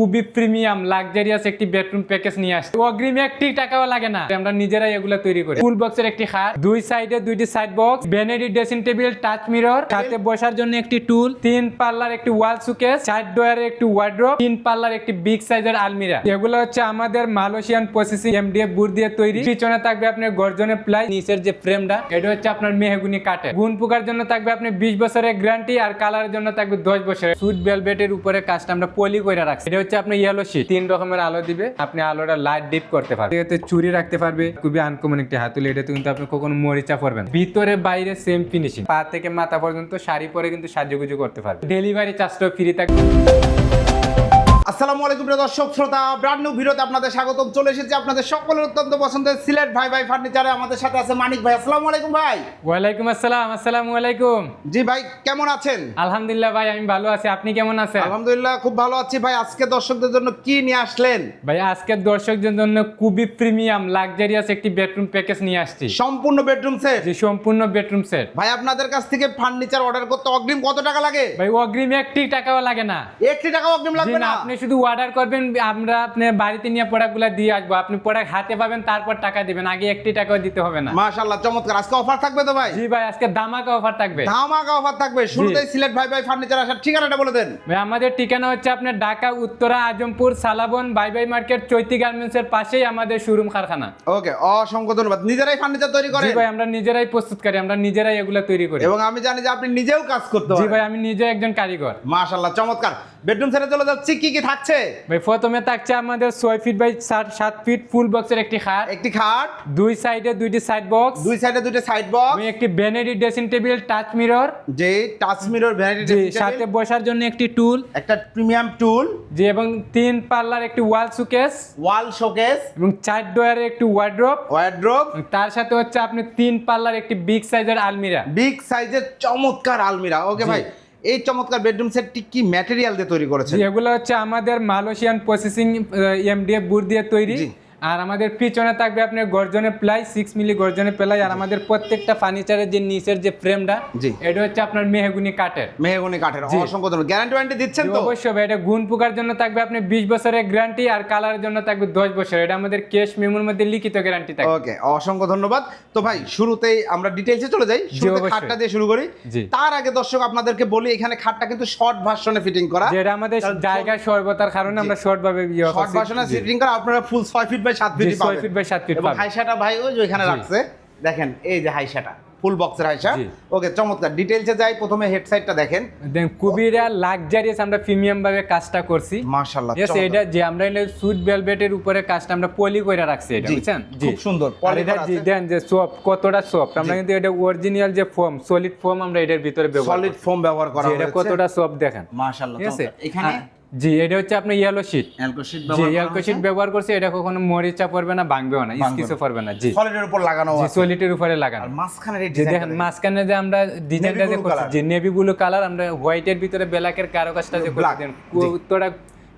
খুবই premium luxurious একটি bedroom package নিয়ে আসছে। অগ্রিম একটি টাকাও লাগে না। আমরা নিজেরাই এগুলো তৈরি করি। ফুল বক্সের একটি খাট, দুই সাইডে দুইটি side box vanity dressing table touch mirror সাথে বসার জন্য একটি টুল তিন পাল্লার একটি ওয়াল সুকেস সাইড ডোয়ারের একটি ওয়ার্ড্রপ তিন পাল্লার একটি বিগ সাইজের আলমিরা। এগুলো হচ্ছে আমাদের মালয়েশিয়ান প্রসেসিং এমডিএফ বুট দিয়ে তৈরি। পিছনে থাকবে আপনার গর্জনের প্লাই নিচের যে ফ্রেমটা এটা হচ্ছে আপনার মেহগুনি কাঠের। গুণ পোকার জন্য থাকবে আপনি বিশ বছরের গ্যারান্টি আর কালারের জন্য থাকবে দশ বছরের। সুট বেলভেটের উপরে কাজটা আমরা পলি করে রাখছি। এটা হচ্ছে আপনি ইয়েলো শিট তিন রকমের আলো দিবে, আপনি আলোটা লাইট ডিপ করতে পারবেন। এতে চুরি রাখতে পারবে, খুবই আনকমন একটি হাতুলি এটাতে কিন্তু আপনি কখনো মরিচা পড়বেন ভিতরে বাইরে সেম ফিনিশিং পা থেকে মাথা পর্যন্ত শাড়ি পরে কিন্তু সাজুগুজু করতে পারবে ডেলিভারি চার্জটাও ফ্রি থাকবে। আসসালামু আলাইকুম প্রিয় দর্শক শ্রোতা ব্র্যান্ড নিউ ভিডিওতে আপনাদের স্বাগতম। চলে এসেছি আপনাদের সকলের অত্যন্ত পছন্দের সিলেট ভাই ভাই ফার্নিচারে আমাদের সাথে আছে মানিক ভাই। আসসালামু আলাইকুম ভাই। ওয়ালাইকুম আসসালাম আসসালামু আলাইকুম। জি ভাই কেমন আছেন? আলহামদুলিল্লাহ ভাই আমি ভালো আছি। আপনি কেমন আছেন? আলহামদুলিল্লাহ খুব ভালো আছি ভাই। আজকে দর্শকদের জন্য কি নিয়ে আসলেন? ভাই আজকের দর্শকদের জন্য খুবই প্রিমিয়াম লাক্সারিয়াস একটি বেডরুম প্যাকেজ নিয়ে আসছি। সম্পূর্ণ বেডরুম সেট যে সম্পূর্ণ বেডরুম সেট ভাই আপনাদের কাছ থেকে ফার্নিচার অর্ডার করতে অগ্রিম কত টাকা লাগে? ভাই অগ্রিম একটি টাকাও লাগে না। একটি টাকা অগ্রিম লাগবে না, না? আপনি শুধু অর্ডার করবেন আমরা আপনার বাড়িতে নিয়ে প্রোডাক্টগুলো দিয়ে আসব। আপনি প্রোডাক্ট হাতে পাবেন তারপর টাকা দিবেন। আগে একটি টাকাও দিতে হবে না। মাশাআল্লাহ চমৎকার। আজকে অফার থাকবে তো ভাই? জি ভাই আজকে দামাকা অফার থাকবে। ধামাকা অফার থাকবে। শুরুতেই সিলেট ভাই ভাই ফার্নিচার আসার ঠিকানাটা বলে দেন। ভাই আমাদের ঠিকানা হচ্ছে আপনার ঢাকা উত্তরা আজমপুর সালাবন বাই বাই মার্কেট চৈতি গার্মেন্টসের পাশেই আমাদের শোরুম কারখানা। ওকে অসংখ্য ধন্যবাদ। নিজেরাই ফার্নিচার তৈরি করেন। জি ভাই আমরা নিজেরাই প্রস্তুত করি আমরা নিজেরাই এগুলো তৈরি করি। এবং আমি জানি যে আপনি নিজেও কাজ করতে জি ভাই আমি নিজে একজন কারিগর। মাশাআল্লাহ চমৎকার। বেডরুম সেটে চলে যাচ্ছি কি কি থাকছে? ভাই প্রথমে থাকছে আমাদের ছয় ফিট বাই সাত ফিট ফুল বক্সের একটি খাট। একটি খাট। দুই সাইডে দুইটি সাইড বক্স দুই সাইডে দুইটা সাইড বক্স আমি একটি vanity dressing table touch mirror যে টাচ মিরর ভ্যানিটি জি সাথে বসার জন্য একটি টুল একটা প্রিমিয়াম টুল যে এবং তিন পাল্লার একটি ওয়াল শোকেস ওয়াল শোকেস এবং চার ডোয়ারের একটি ওয়ার্ড্রপ ওয়ার্ড্রোব তার সাথে হচ্ছে আপনি তিন পাল্লার একটি বিগ সাইজের আলমিরা। বিগ সাইজের চমৎকার আলমিরা। ওকে ভাই। এই চমৎকার বেডরুম সেটটি কি ম্যাটেরিয়াল দিয়ে তৈরি করেছে এগুলো হচ্ছে আমাদের মালয়েশিয়ান প্রসেসিং এমডিএফ বুট দিয়ে তৈরি। আর আমাদের পিছনে থাকবে আপনার গর্জনের প্লাই সিক্স মিলি গর্জনের প্লাই আর আমাদের প্রত্যেকটা ফার্নিচারের যে নিচের যে ফ্রেমটা জি। এটা হচ্ছে আপনার মেহগুনি কাঠের। মেহগনি কাঠের অসংখ্য ধন্যবাদ। গ্যারান্টি ওয়ারেন্টি দিচ্ছেন তো? অবশ্যই ভাই এটা গুণ পোকার জন্য থাকবে আপনি বিশ বছরের গ্যারান্টি আর কালারের জন্য থাকবে দশ বছর এটা আমাদের কেশ মেমোর মধ্যে লিখিত গ্যারান্টি থাকবে। ওকে অসংখ্য ধন্যবাদ। তো ভাই শুরুতেই আমরা ডিটেইলসে চলে যাই। শুরুতে খাটটা দিয়ে শুরু করি। তার আগে দর্শক আপনাদেরকে বলি এখানে খাটটা কিন্তু শর্ট ভার্সনে ফিটিং করা। যেটা আমাদের জায়গায় সর্বতার কারণে আমরা শর্ট ভাবে শর্ট ভার্সনে ফিটিং করা আপনারা full 6 feet by 7 feet feet by feet পাবেন। হাইসাটা ভাই ওই যে রাখছে দেখেন এই যে হাইসাটা ফুল বক্সের হাইসা। জি। ওকে চমৎকার। ডিটেইলসে যাই প্রথমে দেখেন। খুবই লাক্সারিয়াস আমরা প্রিমিয়াম ভাবে কাজটা করছি। মাশাআল্লাহ এটা যে আমরা এটা সুট ভেলভেটের উপরে কাজটা আমরা পলি করে রাখছি এটা বুঝছেন? খুব সুন্দর, এটা জি দেন যে সফট কতটা সফট আমরা কিন্তু এটা অরিজিনাল যে ফোম সলিড ফোম আমরা এটার ভিতরে ব্যবহার সলিড ফোম ব্যবহার করা জি, এটা কতটা সফট দেখেন। মাশাআল্লাহ এখানে আ- জি এটা হচ্ছে আপনার ইয়েলো শীট অ্যালকো শীট জি ব্যবহার ইয়েলো শীট ব্যবহার করছি এটা কখনো মরিচা পড়বে না ভাঙবেও না স্কিচও পড়বে না জি। সলিডের উপর লাগানো জি আছে। সলিডের উপরে আর লাগানো মাঝখানের এই যে দেখেন মাঝখানে যে আমরা ডিজাইনটা যে করছি যে নেভি ব্লু কালার আমরা হোয়াইটের ভিতরে ব্ল্যাকের কারও কাজটা যে করছি দেন কতটা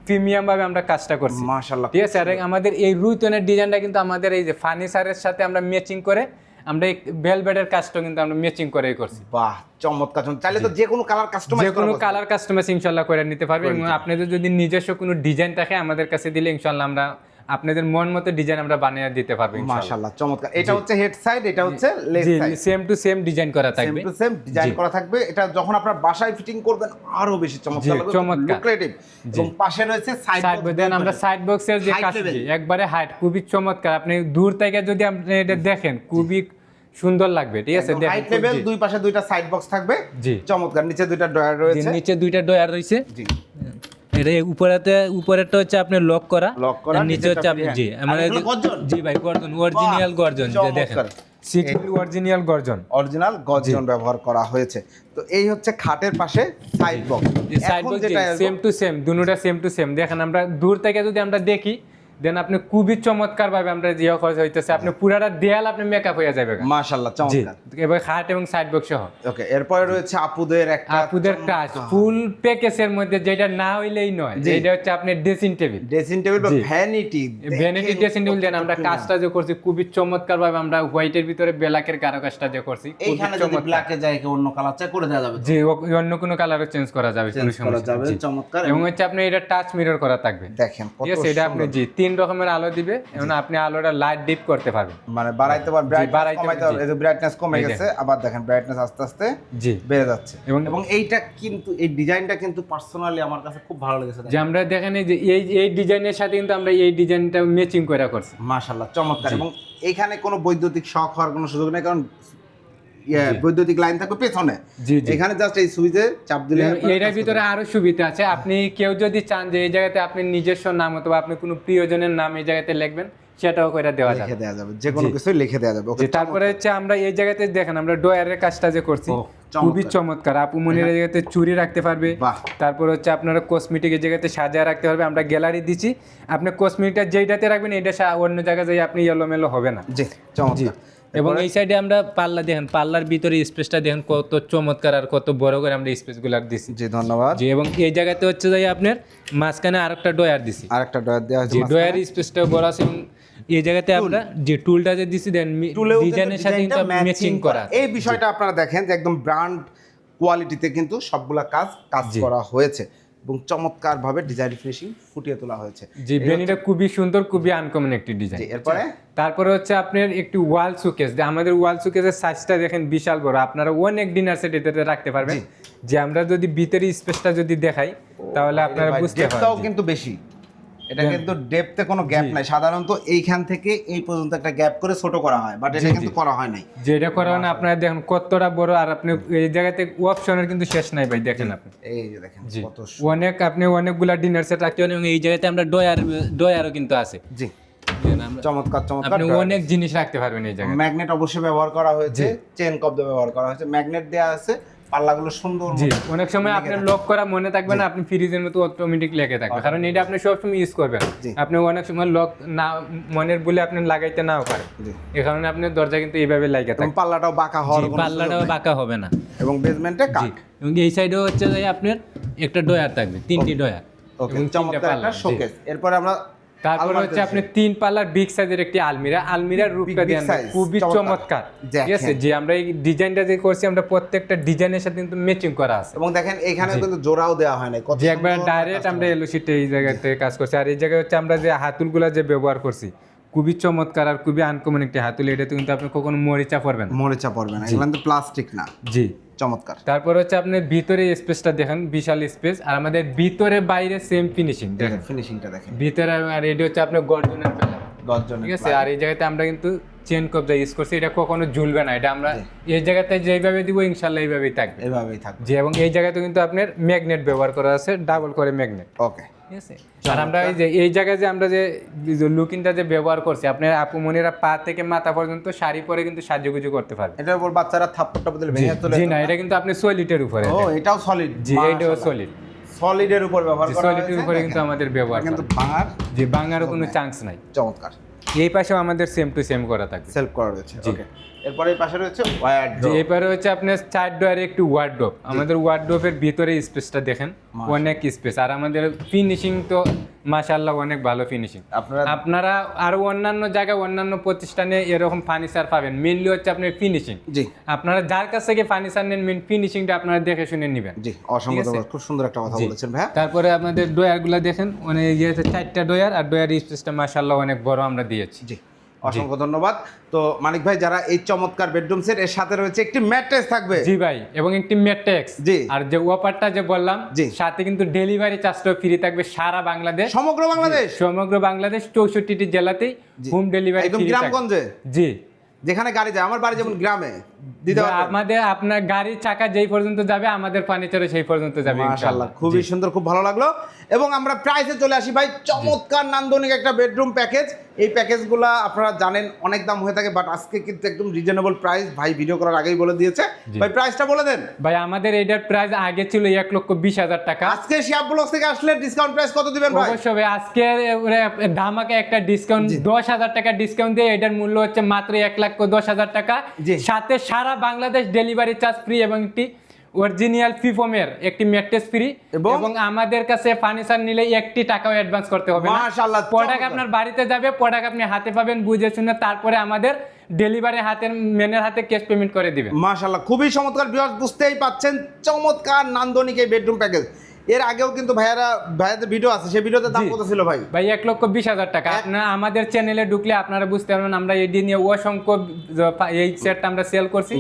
প্রিমিয়াম ভাবে আমরা কাজটা করছি। মাশাআল্লাহ ঠিক আছে আর আমাদের এই রুইতনের ডিজাইনটা কিন্তু আমাদের এই যে ফার্নিচারের সাথে আমরা ম্যাচিং করে আমরা এই বেলবেডের কাজটা কিন্তু আমরা ম্যাচিং করেই করছি। বাহ চমৎকার। চাইলে তো যে কোনো কালার কাস্টমাইজ যে কোনো কালার কাস্টমাইজ ইনশাল্লাহ করে নিতে পারবে করে এবং আপনাদের যদি নিজস্ব কোনো ডিজাইন থাকে আমাদের কাছে দিলে ইনশাল্লাহ আমরা আপনাদের মন মতো ডিজাইন আমরা বানিয়ে দিতে পারব মাশাআল্লাহ চমৎকার। এটা হচ্ছে হেড সাইড এটা হচ্ছে leg side same to same design করা থাকবে। সেম টু সেম ডিজাইন করা থাকবে। এটা যখন আপনার বাসায় ফিটিং করবেন আরও বেশি চমৎকার লাগবে চমৎকার। লুক্রেটিভ এবং পাশে রয়েছে সাইড সাইড দেন আমরা সাইড বক্সের যে কাজ। একবারে হাইট খুবই চমৎকার। আপনি দূর থেকে যদি আপনি এটা দেখেন খুবই সুন্দর লাগবে ঠিক আছে? হাইট লেভেল দুই পাশে দুইটা সাইড বক্স থাকবে। জি। চমৎকার নিচে দুইটা ড্রয়ার যে রয়েছে। নিচে দুইটা ডয়ার রয়েছে। জি। এটা উপরেতে উপরেরটা হচ্ছে আপনার লক করা। Lock করা, নিচে হচ্ছে আপনি জি মানে গর্জন? জি ভাই গর্জন অরিজিনাল গর্জন যে দেখেন। অরিজিনাল গর্জন। অরিজিনাল গর্জন ব্যবহার করা হয়েছে। তো এই হচ্ছে খাটের পাশে side box side box same to same দুটোটা same to same দেখেন আমরা দূর থেকে যদি আমরা দেখি দেন আপনি খুবই চমৎকার ভাবে আমরা যে খরচ হইতেছে আপনি পুরাটা দেয়াল আপনি মেকআপ হয়ে যাবে মাশাআল্লাহ চমৎকার। এবার খাট এবং সাইড বক্স সহ। ওকে এরপরে রয়েছে আপুদের একটা আপুদের কাজ ফুল প্যাকেজের মধ্যে যেটা না হইলেই নয়। এটা হচ্ছে আপনার ড্রেসিং টেবিল ড্রেসিং টেবিল বা vanity vanity dressing table then আমরা কাজটা যে করছি খুবই চমৎকার ভাবে আমরা হোয়াইটের ভিতরে ব্ল্যাকের কারও কাজটা যে করছি এইখানে যদি ব্ল্যাকে যায় কেউ অন্য কালার চাই করে দেওয়া যাবে জি অন্য কোনো কালারও চেঞ্জ করা যাবে কোনো চেঞ্জ করা সমস্যা যাবে চমৎকার। এবং হচ্ছে আপনি এটা টাচ মিরর করা থাকবে। দেখেন কত এটা আপনি জি তিন রকমের আলো দিবে এবং আপনি আলোটা লাইট ডিপ করতে পারবেন। মানে বাড়াইতে পার ব্রাইটনেস বাড়াইতে এই ব্রাইটনেস কমে গেছে আবার দেখেন ব্রাইটনেস আস্তে আস্তে জি। বেড়ে যাচ্ছে। এবং এবং এইটা কিন্তু এই ডিজাইনটা কিন্তু পার্সোনালি আমার কাছে খুব ভালো লেগেছে যে আমরা দেখেন এই যে এই এই ডিজাইনের সাথে কিন্তু আমরা এই ডিজাইনটা ম্যাচিং করে করছি। মাশাআল্লাহ চমৎকার। এবং এখানে কোনো বৈদ্যুতিক শক হওয়ার কোনো সুযোগ নেই কারণ বৈদ্যুতিক লাইন থাকবে পেছনে। এখানে জাস্ট এই সুইচে চাপ দিলে এটার ভিতরে আরও সুবিধা আছে। আপনি কেউ যদি চান যে এই জায়গাতে আপনি নিজস্ব নাম অথবা আপনি কোনো প্রিয়জনের নাম এই জায়গাতে লিখবেন সেটাও করে দেওয়া যাবে। দেওয়া যাবে। যে কোনো কিছুই লিখে দেওয়া যাবে। তারপরে হচ্ছে আমরা এই জায়গাতে দেখেন আমরা ডয়ারের কাজটা যে করছি খুবই চমৎকার। আপু মনির জায়গাতে চুরি রাখতে পারবে। তারপর হচ্ছে আপনারা কসমেটিক এই জায়গাতে সাজিয়ে রাখতে পারবে। আমরা গ্যালারি দিচ্ছি। আপনি কসমেটিকটা যেইটাতে রাখবেন এটা অন্য জায়গায় যাই আপনি এলোমেলো হবে না। জি চমৎকার। এবং এই সাইডে আমরা পাল্লা দেখেন পাল্লার ভিতরে স্পেসটা দেখেন কত চমৎকার আর কত বড় করে আমরা স্পেস স্পেসগুলো দিছি। জি ধন্যবাদ। জি এবং এই জায়গাতে হচ্ছে যাই আপনার মাঝখানে আরেকটা ডয়ার দিছি। আরেকটা ডয়ার দেওয়া মাঝখানে। ডয়ার স্পেসটাও বড় আছে এবং এই জায়গাতে আমরা যে টুলটা যে দিছি দেন ডিজাইনের সাথে কিন্তু ম্যাচিং করা এই বিষয়টা আপনারা দেখেন যে একদম ব্র্যান্ড কোয়ালিটিতে কিন্তু সবগুলা কাজ কাজ করা হয়েছে। এবং চমৎকার ভাবে ডিজাইন ফিনিশিং ফুটিয়ে তোলা হয়েছে। জি বেনিটা খুবই সুন্দর খুবই আনকমন একটি ডিজাইন এরপরে? তারপরে হচ্ছে আপনার একটি ওয়াল সুকেস যে আমাদের ওয়াল সুকেসের সাইজটা দেখেন বিশাল বড়। আপনারা অনেক ডিনার সেট এটাতে রাখতে পারবেন। যে আমরা যদি ভিতরে স্পেসটা যদি দেখাই তাহলে আপনারা বুঝতে পারবেন। কিন্তু বেশি। এটা কিন্তু ডেপতে কোনো গ্যাপ নাই। সাধারণত এইখান থেকে এই পর্যন্ত একটা গ্যাপ করে ছোট করা হয় বাট এটা কিন্তু করা হয় নাই। যে এটা করা হয় না আপনারা দেখেন কতটা বড় আর আপনি এই জায়গাতে অপশনের কিন্তু শেষ নাই ভাই দেখেন আপনি। এই যে দেখেন কত অনেক আপনি অনেকগুলা ডিনার সেট রাখতে পারেন এই জায়গাতে আমরা ডয়ার ডয়ারও কিন্তু আছে। জি। চমৎকার চমৎকার আপনি অনেক জিনিস রাখতে পারবেন এই জায়গায় ম্যাগনেট অবশ্যই ব্যবহার করা হয়েছে চেন কব্দ ব্যবহার করা হয়েছে ম্যাগনেট দেওয়া আছে পাল্লাগুলো সুন্দর জি। অনেক সময় আপনার লক করা মনে থাকবে না আপনি ফ্রিজের মতো অটোমেটিক লেগে থাকবে কারণ এটা আপনি সবসময় ইউজ করবেন। আপনি অনেক সময় লক না মনের বলে আপনি লাগাইতে নাও পারেন। জি। এ কারণে আপনার দরজা কিন্তু এইভাবে লাগে থাকে। পাল্লাটাও বাঁকা কোনো পাল্লাটাও বাঁকা হবে না। এবং বেসমেন্টে কাট এবং এই সাইডেও হচ্ছে যে আপনার একটা ডয়ার থাকবে তিনটি ডয়ার এবং চমৎকার একটা শোকেস এরপরে আমরা তারপরে হচ্ছে আপনি তিন পাল্লার বিগ সাইজের একটি আলমিরা আলমিরার রূপটা size, খুবই চমৎকার। ঠিক আছে? যে আমরা এই ডিজাইনটা যে করছি আমরা প্রত্যেকটা ডিজাইনের সাথে কিন্তু ম্যাচিং করা আছে। এবং দেখেন এখানে কিন্তু জোড়াও দেওয়া হয় না কত যে একবার ডাইরেক্ট আমরা এলো এই জায়গাতে কাজ করছি। আর এই জায়গায় হচ্ছে আমরা যে হাতুলগুলা যে ব্যবহার করছি খুবই চমৎকার আর খুবই আনকমন একটি হাতুল এটাতে কিন্তু আপনি কখনো মরিচা পড়বেন মরিচা পড়বে না এগুলো তো প্লাস্টিক না। জি। চমৎকার। তারপর হচ্ছে আপনি ভিতরে স্পেসটা দেখেন বিশাল স্পেস আর আমাদের ভিতরে বাইরে সেম ফিনিশিং দেখেন ফিনিশিংটা দেখেন। ভিতরে আর এটা হচ্ছে আপনার গর্জনের পেলা দশ ঠিক আছে? আর এই জায়গাতে আমরা কিন্তু চেন কবজা ইউজ করছি এটা কখনো ঝুলবে না এটা আমরা এই জায়গাতে যেভাবে দিব ইনশাল্লাহ এইভাবেই থাকবে। এভাবেই থাকবে। যে এবং এই জায়গাতে কিন্তু আপনার ম্যাগনেট ব্যবহার করা আছে ডাবল করে ম্যাগনেট ওকে ঠিক আছে? আর আমরা এই যে এই জায়গায় যে আমরা যে লুকিংটা যে ব্যবহার করছি আপনার পা থেকে মাথা পর্যন্ত শাড়ি পরে কিন্তু সাজুগুজু করতে পারবে এটার উপর বাচ্চারা থাপ্পড়টা বদলে ভেঙে চলে জি না এটা কিন্তু আপনি সলিটের উপরে ও এটাও সলিড জি এইটাও সলিড সলিডের উপর ব্যবহার করা হয়েছে উপরে কিন্তু আমাদের ব্যবহার কিন্তু। ভাঙার যে বাংলারও কোনো চান্স নাই। চমৎকার। এই পাশেও আমাদের সেম টু সেম করা থাকবে। সেলফ করা রয়েছে ওকে এরপরে পাশে রয়েছে এবারে হচ্ছে আপনার চার ডোয়ারে একটু ওয়ার্ডরোব আমাদের ওয়ার্ডরোবের ভিতরে স্পেসটা দেখেন অনেক স্পেস আর আমাদের ফিনিশিং তো মাশাআল্লাহ অনেক ভালো ফিনিশিং আপনারা আপনারা আরও অন্যান্য জায়গায় অন্যান্য প্রতিষ্ঠানে এরকম ফার্নিচার পাবেন। মেনলি হচ্ছে আপনার ফিনিশিং জি। আপনারা যার কাছ থেকে ফার্নিচার নেন মেন ফিনিশিংটা আপনারা দেখে শুনে নেবেন। জি অসংখ্য খুব সুন্দর একটা কথা বলেছেন ভাইয়া। তারপরে আমাদের ডয়ারগুলো দেখেন অনেক ইয়ে চারটা ডয়ার আর ডয়ার স্পেসটা মাশাআল্লাহ অনেক বড় আমরা দিয়েছি। জি। অসংখ্য ধন্যবাদ। তো মানিক ভাই যারা এই চমৎকার বেডরুম সেট এর সাথে রয়েছে একটি ম্যাট্রেস থাকবে। জি ভাই এবং একটি ম্যাট্রেস জি। আর যে ওয়াপারটা যে বললাম জি। সাথে কিন্তু ডেলিভারি চার্জটাও ফ্রি থাকবে সারা বাংলাদেশ। সমগ্র বাংলাদেশ? সমগ্র বাংলাদেশ চৌষট্টিটি জেলাতেই হোম ডেলিভারি একদম গ্রামগঞ্জে? জি। যেখানে গাড়ি যায় আমার বাড়ি যেমন গ্রামে দিতে আমাদের আপনার গাড়ির চাকা যেই পর্যন্ত যাবে আমাদের ফার্নিচারও সেই পর্যন্ত যাবে মাশাআল্লাহ ইনশাআল্লাহ। খুবই সুন্দর খুব ভালো লাগল। এবং আমরা প্রাইসে চলে আসি ভাই চমৎকার নান্দনিক একটা বেডরুম প্যাকেজ এই প্যাকেজগুলো আপনারা জানেন অনেক দাম হয়ে থাকে বাট আজকে কিন্তু একদম রিজনেবল প্রাইস ভাই ভিডিও করার আগেই বলে দিয়েছে। ভাই প্রাইসটা বলে দেন। ভাই আমাদের এইটার প্রাইস আগে ছিল এক লক্ষ বিশ হাজার টাকা। আজকে শিয়াব ব্লগ থেকে আসলে ডিসকাউন্ট প্রাইস কত দিবেন ভাই? অবশ্যই আজকে ধামাকে একটা ডিসকাউন্ট দশ হাজার টাকা ডিসকাউন্ট দিয়ে এটার মূল্য হচ্ছে মাত্র এক লক্ষ দশ হাজার টাকা। সাথে সারা বাংলাদেশ ডেলিভারি চার্জ ফ্রি এবং একটি অরিজিনাল ফিফোমের একটি ম্যাট্রেস ফ্রি এবং? আমাদের কাছে ফার্নিচার নিলে একটি টাকাও অ্যাডভান্স করতে হবে মাশাআল্লাহ, প্রোডাক্ট আপনার বাড়িতে যাবে প্রোডাক্ট আপনি হাতে পাবেন বুঝে শুনে তারপরে আমাদের ডেলিভারি হাতের মেনের হাতে ক্যাশ পেমেন্ট করে দিবেন মাশাল্লাহ খুবই চমৎকার। বিয়াস বুঝতেই পাচ্ছেন চমৎকার নান্দনিক এই বেডরুম প্যাকেজ এর আগেও কিন্তু ভাইয়ারা ভাইয়াদের ভিডিও আছে সেই ভিডিওতে দাম কত ছিল ভাই? ভাই এক লক্ষ বিশ হাজার টাকা। আপনারা আমাদের চ্যানেলে ঢুকলে আপনারা বুঝতে পারবেন আমরা এটি নিয়ে অসংখ্য এই সেটটা আমরা সেল করছি।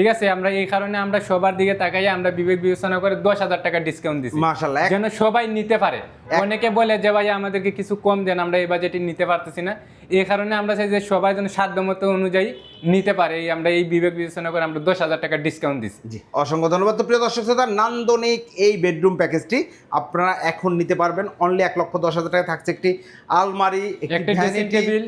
ঠিক আছে আমরা এই কারণে আমরা সবার দিকে তাকাই আমরা বিবেক বিবেচনা করে দশ হাজার টাকা ডিসকাউন্ট দিচ্ছি মাশাল্লাহ যেন সবাই নিতে পারে। অনেকে বলে যে ভাই আমাদেরকে কিছু কম দেন আমরা এই বাজেটে নিতে পারতেছি না। এই কারণে আমরা চাই যে সবাই যেন সাধ্যমতো অনুযায়ী নিতে পারে। এই আমরা এই বিবেক বিবেচনা করে আমরা দশ হাজার টাকা ডিসকাউন্ট দিচ্ছি জি অসংখ্য ধন্যবাদ। তো প্রিয় দর্শক শ্রোতা নান্দনিক এই বেডরুম প্যাকেজটি আপনারা এখন নিতে পারবেন। অনলি এক লক্ষ দশ হাজার টাকা থাকছে একটি আলমারি একটা ড্রেসিং টেবিল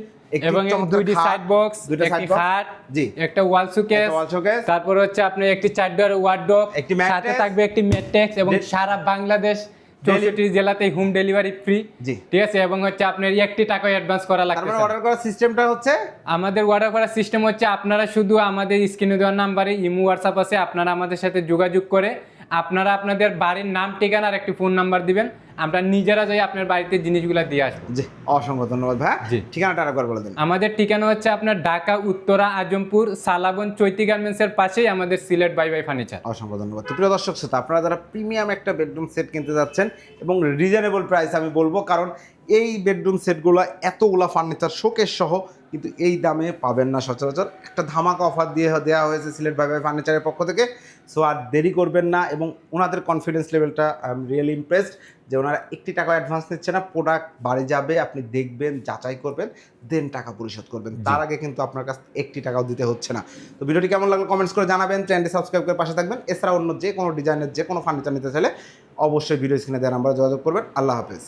এবং দুইটি সাইড বক্স একটি খাট জি। একটা ওয়াল একটা wall showcase, তারপর হচ্ছে আপনার একটি চার ডোর ওয়ার্ডরোব একটি সাথে থাকবে একটি ম্যাট্রেক্স এবং সারা বাংলাদেশ চৌষট্টি জেলাতে হোম ডেলিভারি ফ্রি জি। ঠিক আছে? এবং হচ্ছে আপনার একটি টাকা অ্যাডভান্স করা লাগবে অর্ডার করার সিস্টেমটা হচ্ছে? আমাদের অর্ডার করার সিস্টেম হচ্ছে আপনারা শুধু আমাদের স্ক্রিনে দেওয়ার নাম্বারে ইমো হোয়াটসঅ্যাপ আছে আপনারা আমাদের সাথে যোগাযোগ করে আপনারা আপনাদের বাড়ির নাম ঠিকানা আর একটি ফোন নাম্বার দিবেন। আমরা নিজেরা যাই আপনার বাড়িতে জিনিসগুলো দিয়ে আসব। জি অসংখ্য ধন্যবাদ ভাই। ঠিকানাটা আরেকবার বলে দিন। আমাদের ঠিকানা হচ্ছে আপনার ঢাকা উত্তরা আজমপুর সালাবন চৈতি গার্মেন্টসের পাশেই আমাদের সিলেট বাই বাই ফার্নিচার। অসংখ্য ধন্যবাদ। তো প্রিয় দর্শক শ্রোতা আপনারা যারা প্রিমিয়াম একটা বেডরুম সেট কিনতে যাচ্ছেন এবং রিজনেবল প্রাইস আমি বলব কারণ এই বেডরুম সেটগুলো এতগুলা ফার্নিচার শোকেস সহ কিন্তু এই দামে পাবেন না সচরাচর। একটা ধামাকা অফার দিয়ে দেওয়া হয়েছে সিলেট বাই বাই ফার্নিচারের পক্ষ থেকে। সো আর দেরি করবেন না এবং ওনাদের কনফিডেন্স লেভেলটা আই এম রিয়েলি ইমপ্রেসড যে ওনারা একটি টাকা অ্যাডভান্স নিচ্ছে না প্রোডাক্ট বাড়ি যাবে আপনি দেখবেন যাচাই করবেন দেন টাকা পরিশোধ করবেন। তার আগে কিন্তু আপনার কাছ একটি টাকাও দিতে হচ্ছে না। তো ভিডিওটি কেমন লাগল কমেন্টস করে জানাবেন চ্যানেলটি সাবস্ক্রাইব করে পাশে থাকবেন। এছাড়া অন্য যে কোনো ডিজাইনের যে কোনো ফার্নিচার নিতে চাইলে অবশ্যই ভিডিও স্ক্রিনে দেওয়া নাম্বারে যোগাযোগ করবেন। আল্লাহ হাফেজ।